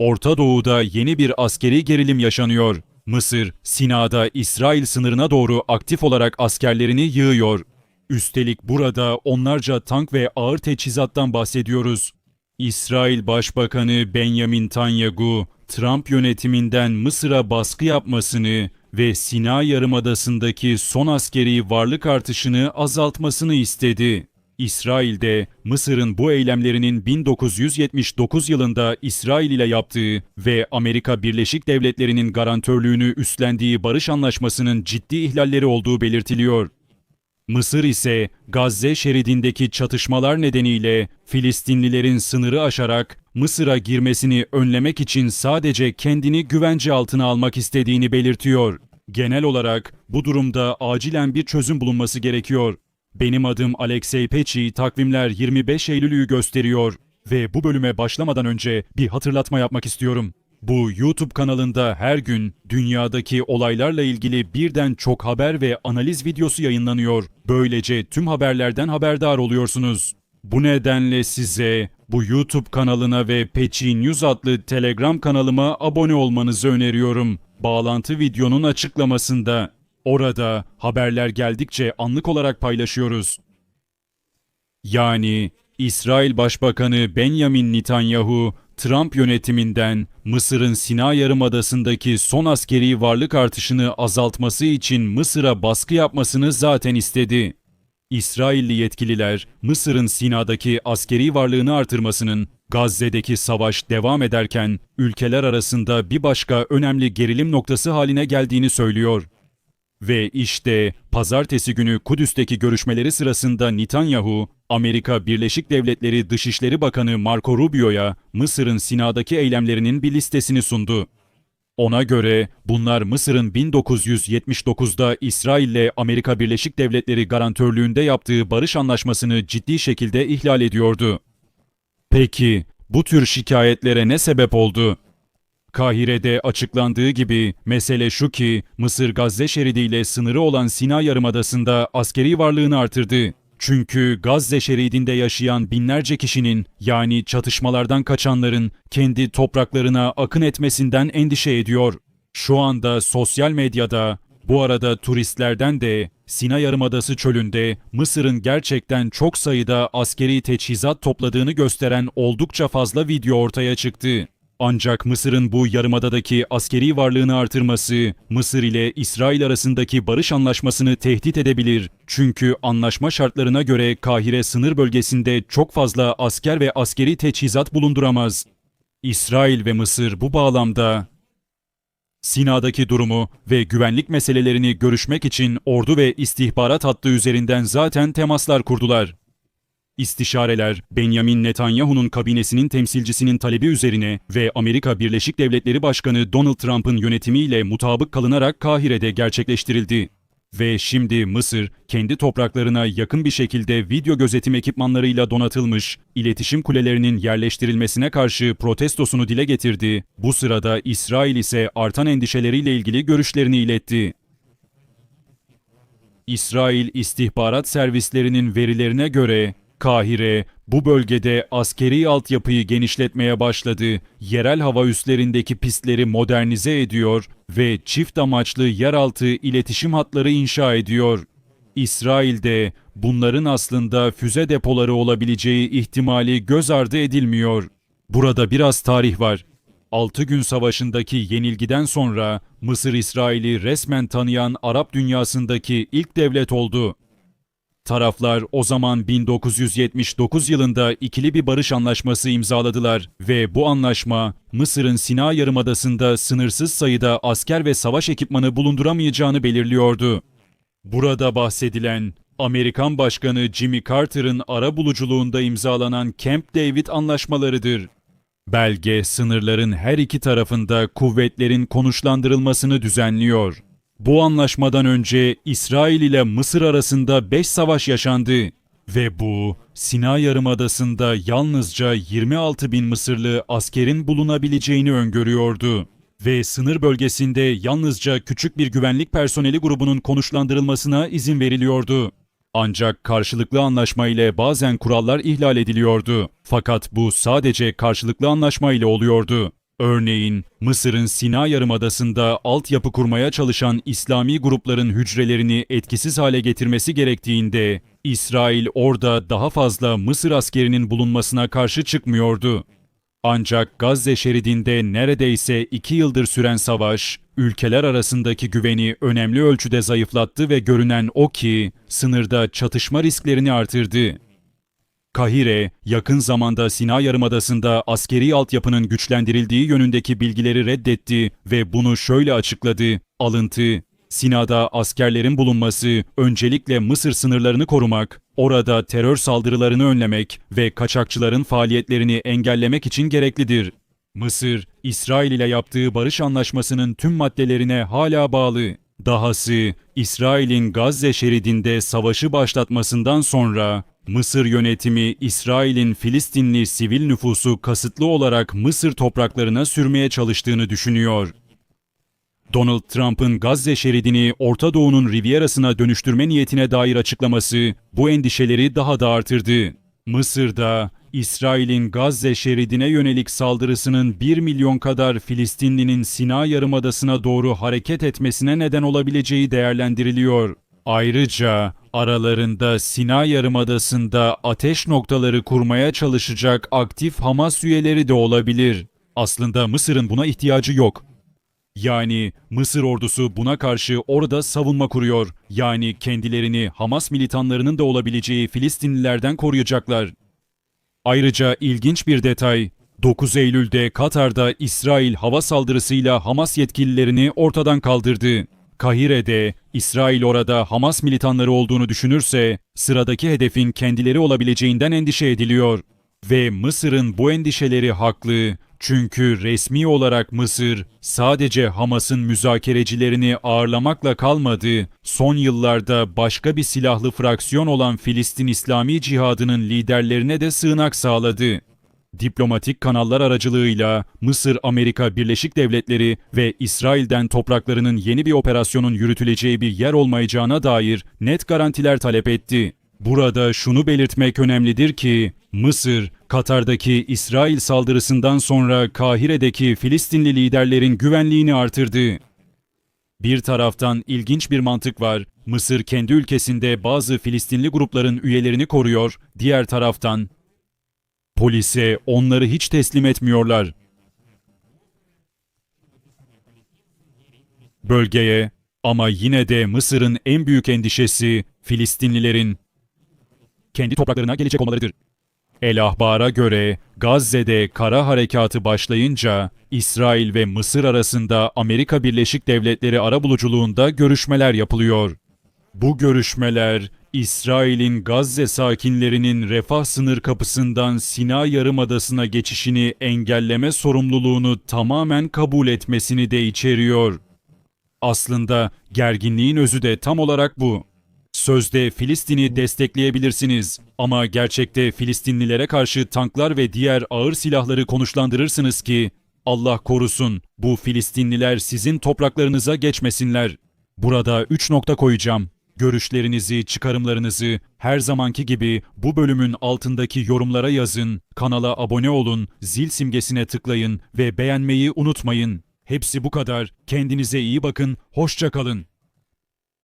Orta Doğu'da yeni bir askeri gerilim yaşanıyor. Mısır, Sina'da İsrail sınırına doğru aktif olarak askerlerini yığıyor. Üstelik burada onlarca tank ve ağır teçhizattan bahsediyoruz. İsrail Başbakanı Benjamin Netanyahu, Trump yönetiminden Mısır'a baskı yapmasını ve Sina Yarımadası'ndaki son askeri varlık artışını azaltmasını istedi. İsrail de Mısır'ın bu eylemlerinin 1979 yılında İsrail ile yaptığı ve Amerika Birleşik Devletleri'nin garantörlüğünü üstlendiği barış anlaşmasının ciddi ihlalleri olduğu belirtiliyor. Mısır ise Gazze şeridindeki çatışmalar nedeniyle Filistinlilerin sınırı aşarak Mısır'a girmesini önlemek için sadece kendini güvence altına almak istediğini belirtiyor. Genel olarak bu durumda acilen bir çözüm bulunması gerekiyor. Benim adım Alexey Peçi, takvimler 25 Eylül'ü gösteriyor ve bu bölüme başlamadan önce bir hatırlatma yapmak istiyorum. Bu YouTube kanalında her gün dünyadaki olaylarla ilgili birden çok haber ve analiz videosu yayınlanıyor. Böylece tüm haberlerden haberdar oluyorsunuz. Bu nedenle size bu YouTube kanalına ve Peçi News adlı Telegram kanalıma abone olmanızı öneriyorum. Bağlantı videonun açıklamasında. Orada haberler geldikçe anlık olarak paylaşıyoruz. Yani İsrail Başbakanı Benjamin Netanyahu, Trump yönetiminden Mısır'ın Sina Yarımadası'ndaki son askeri varlık artışını azaltması için Mısır'a baskı yapmasını zaten istedi. İsrailli yetkililer Mısır'ın Sina'daki askeri varlığını artırmasının Gazze'deki savaş devam ederken ülkeler arasında bir başka önemli gerilim noktası haline geldiğini söylüyor. Ve işte pazartesi günü Kudüs'teki görüşmeleri sırasında Netanyahu, Amerika Birleşik Devletleri Dışişleri Bakanı Marco Rubio'ya Mısır'ın Sina'daki eylemlerinin bir listesini sundu. Ona göre bunlar Mısır'ın 1979'da İsrail ile Amerika Birleşik Devletleri garantörlüğünde yaptığı barış anlaşmasını ciddi şekilde ihlal ediyordu. Peki bu tür şikayetlere ne sebep oldu? Kahire'de açıklandığı gibi mesele şu ki Mısır Gazze şeridiyle sınırı olan Sina Yarımadası'nda askeri varlığını artırdı. Çünkü Gazze şeridinde yaşayan binlerce kişinin yani çatışmalardan kaçanların kendi topraklarına akın etmesinden endişe ediyor. Şu anda sosyal medyada bu arada turistlerden de Sina Yarımadası çölünde Mısır'ın gerçekten çok sayıda askeri teçhizat topladığını gösteren oldukça fazla video ortaya çıktı. Ancak Mısır'ın bu yarımadadaki askeri varlığını artırması, Mısır ile İsrail arasındaki barış anlaşmasını tehdit edebilir. Çünkü anlaşma şartlarına göre Kahire sınır bölgesinde çok fazla asker ve askeri teçhizat bulunduramaz. İsrail ve Mısır bu bağlamda Sina'daki durumu ve güvenlik meselelerini görüşmek için ordu ve istihbarat hattı üzerinden zaten temaslar kurdular. İstişareler, Benjamin Netanyahu'nun kabinesinin temsilcisinin talebi üzerine ve Amerika Birleşik Devletleri Başkanı Donald Trump'ın yönetimiyle mutabık kalınarak Kahire'de gerçekleştirildi. Ve şimdi Mısır, kendi topraklarına yakın bir şekilde video gözetim ekipmanlarıyla donatılmış, iletişim kulelerinin yerleştirilmesine karşı protestosunu dile getirdi. Bu sırada İsrail ise artan endişeleriyle ilgili görüşlerini iletti. İsrail istihbarat servislerinin verilerine göre Kahire bu bölgede askeri altyapıyı genişletmeye başladı, yerel hava üslerindeki pistleri modernize ediyor ve çift amaçlı yeraltı iletişim hatları inşa ediyor. İsrail'de bunların aslında füze depoları olabileceği ihtimali göz ardı edilmiyor. Burada biraz tarih var. 6 gün savaşındaki yenilgiden sonra Mısır İsrail'i resmen tanıyan Arap dünyasındaki ilk devlet oldu. Taraflar o zaman 1979 yılında ikili bir barış anlaşması imzaladılar ve bu anlaşma Mısır'ın Sina Yarımadası'nda sınırsız sayıda asker ve savaş ekipmanı bulunduramayacağını belirliyordu. Burada bahsedilen Amerikan Başkanı Jimmy Carter'ın ara buluculuğunda imzalanan Camp David anlaşmalarıdır. Belge sınırların her iki tarafında kuvvetlerin konuşlandırılmasını düzenliyor. Bu anlaşmadan önce İsrail ile Mısır arasında 5 savaş yaşandı ve bu Sina Yarımadası'nda yalnızca 26 bin Mısırlı askerin bulunabileceğini öngörüyordu. Ve sınır bölgesinde yalnızca küçük bir güvenlik personeli grubunun konuşlandırılmasına izin veriliyordu. Ancak karşılıklı anlaşma ile bazen kurallar ihlal ediliyordu. Fakat bu sadece karşılıklı anlaşma ile oluyordu. Örneğin Mısır'ın Sina Yarımadası'nda altyapı kurmaya çalışan İslami grupların hücrelerini etkisiz hale getirmesi gerektiğinde İsrail orada daha fazla Mısır askerinin bulunmasına karşı çıkmıyordu. Ancak Gazze şeridinde neredeyse iki yıldır süren savaş, ülkeler arasındaki güveni önemli ölçüde zayıflattı ve görünen o ki sınırda çatışma risklerini artırdı. Kahire, yakın zamanda Sina Yarımadası'nda askeri altyapının güçlendirildiği yönündeki bilgileri reddetti ve bunu şöyle açıkladı. Alıntı, Sina'da askerlerin bulunması öncelikle Mısır sınırlarını korumak, orada terör saldırılarını önlemek ve kaçakçıların faaliyetlerini engellemek için gereklidir. Mısır, İsrail ile yaptığı barış anlaşmasının tüm maddelerine hala bağlı. Dahası, İsrail'in Gazze şeridinde savaşı başlatmasından sonra Mısır yönetimi İsrail'in Filistinli sivil nüfusu kasıtlı olarak Mısır topraklarına sürmeye çalıştığını düşünüyor. Donald Trump'ın Gazze şeridini Orta Doğu'nun Riviera'sına dönüştürme niyetine dair açıklaması bu endişeleri daha da artırdı. Mısır'da İsrail'in Gazze şeridine yönelik saldırısının 1 milyon kadar Filistinlinin Sina Yarımadası'na doğru hareket etmesine neden olabileceği değerlendiriliyor. Ayrıca aralarında Sina Yarımadası'nda ateş noktaları kurmaya çalışacak aktif Hamas üyeleri de olabilir. Aslında Mısır'ın buna ihtiyacı yok. Yani Mısır ordusu buna karşı orada savunma kuruyor. Yani kendilerini Hamas militanlarının da olabileceği Filistinlilerden koruyacaklar. Ayrıca ilginç bir detay, 9 Eylül'de Katar'da İsrail hava saldırısıyla Hamas yetkililerini ortadan kaldırdı. Kahire'de İsrail orada Hamas militanları olduğunu düşünürse sıradaki hedefin kendileri olabileceğinden endişe ediliyor. Ve Mısır'ın bu endişeleri haklı. Çünkü resmi olarak Mısır sadece Hamas'ın müzakerecilerini ağırlamakla kalmadı, son yıllarda başka bir silahlı fraksiyon olan Filistin İslami Cihadı'nın liderlerine de sığınak sağladı. Diplomatik kanallar aracılığıyla Mısır, Amerika Birleşik Devletleri ve İsrail'den topraklarının yeni bir operasyonun yürütüleceği bir yer olmayacağına dair net garantiler talep etti. Burada şunu belirtmek önemlidir ki Mısır, Katar'daki İsrail saldırısından sonra Kahire'deki Filistinli liderlerin güvenliğini artırdı. Bir taraftan ilginç bir mantık var. Mısır kendi ülkesinde bazı Filistinli grupların üyelerini koruyor, diğer taraftan polise onları hiç teslim etmiyorlar. Bölgeye ama yine de Mısır'ın en büyük endişesi Filistinlilerin kendi topraklarına gelecek olmalarıdır. El Ahbar'a göre Gazze'de kara harekatı başlayınca İsrail ve Mısır arasında Amerika Birleşik Devletleri arabuluculuğunda görüşmeler yapılıyor. Bu görüşmeler İsrail'in Gazze sakinlerinin refah sınır kapısından Sina Yarımadası'na geçişini engelleme sorumluluğunu tamamen kabul etmesini de içeriyor. Aslında gerginliğin özü de tam olarak bu. Sözde Filistin'i destekleyebilirsiniz ama gerçekte Filistinlilere karşı tanklar ve diğer ağır silahları konuşlandırırsınız ki Allah korusun bu Filistinliler sizin topraklarınıza geçmesinler. Burada 3 nokta koyacağım. Görüşlerinizi, çıkarımlarınızı her zamanki gibi bu bölümün altındaki yorumlara yazın, kanala abone olun, zil simgesine tıklayın ve beğenmeyi unutmayın. Hepsi bu kadar. Kendinize iyi bakın, hoşça kalın.